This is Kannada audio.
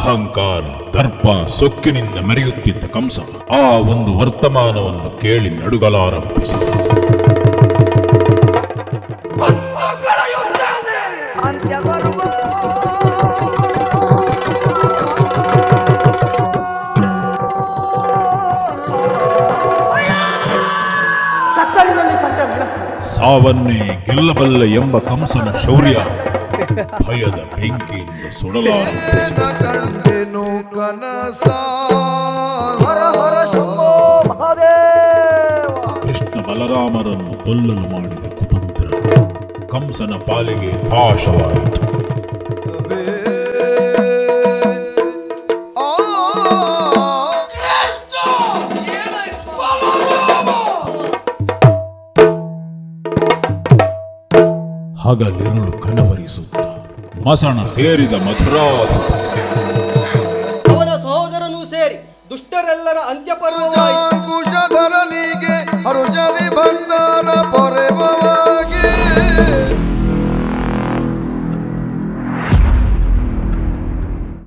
ಅಹಂಕಾರ ದರ್ಪ ಸೊಕ್ಕಿನಿಂದ ಮೆರೆಯುತ್ತಿದ್ದ ಕಂಸ ಆ ಒಂದು ವರ್ತಮಾನವನ್ನು ಕೇಳಿ ನಡುಗಲಾರಂಭಿಸ. ಸಾವನ್ನೇ ಗೆಲ್ಲಬಲ್ಲ ಎಂಬ ಕಂಸನ ಶೌರ್ಯ. ಭಯದ ಬೆಂಕಿಯಿಂದ ಸುಡಲಾರಂಭಿಸಿದ ಕಂಡೆನು ಕನಸ? ಹರ ಹರ ಶಂಭೋ ಮಹಾದೇವ. ಕೃಷ್ಣ ಬಲರಾಮರನ್ನು ಕೊಲ್ಲಲು ಮಾಡಿದ ಕುತಂತ್ರ. ಕಂಸನ ಪಾಲಿಗೆ ಪಾಶವಾಯಿತು ಹಗಲಿರುಳು ಕನವರಿಸುತ್ತ ಮಸಣ ಸೇರಿದ ಮಥುರಾ ಅವನ ಸಹೋದರನೂ ಸೇರಿ ದುಷ್ಟರೆಲ್ಲರ ಅಂತ್ಯಪರ್ವವಾಯಿತು ಕುಶಧರನಿಗೆ ಹರುಷದಿ ಬಂದ